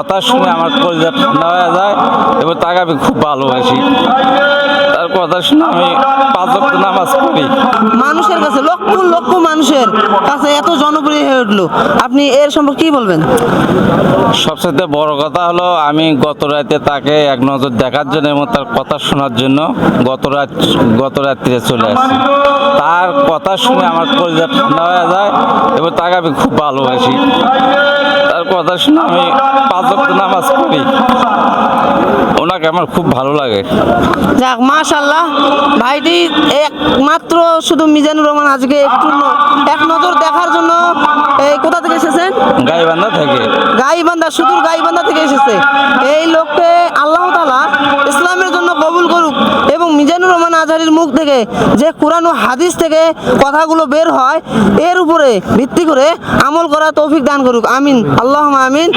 কথা শুনে আমার কলিজা ঠান্ডা হয়ে যায় এবং তাকে আমি খুব ভালোবাসি। তার কথা শুনে আমি পাঁচ ওয়াক্ত নামাজ পড়ি। মানুষের কাছে লক্ষ লক্ষ মানুষের কাছে এত জনপ্রিয় হয়ে উঠল। আপনি এর সম্পর্কে কি বলবেন? সবচেয়ে বড় কথা হলো আমি গত রাতে তাকে এক নজর দেখার জন্য এবং তার কথা শোনার জন্য গত রাত গত রাত্রিরে চলে আসি। তার কথা শুনে আমার কলিজা ঠান্ডা হয়ে যায় এবং তাকে আমি খুব ভালোবাসি। কথা শুনে আমি পাঁচ নামাজ পড়ি। ওনাকে আমার খুব ভালো লাগে। যাক মাশাল্লাহ ভাইটি একমাত্র শুধু মিজানুর রহমান আজকে একটু এক নজর দেখার জন্য এই কোথা থেকে এসেছেন? গাইবান্ধা থেকে। গাইবান্ধা সুদূর গাইবান্ধা থেকে এসেছে। এই লোককে আল্লাহ তালা ইসলামের জন্য কবুল করুক এবং মিজানুর রহমান আজহারির মুখ থেকে যে কোরআন ও হাদিস থেকে কথাগুলো বের হয়, এর উপরে ভিত্তি করে আমল করা তৌফিক দান করুক। আমিন। আল্লাহ আমিন।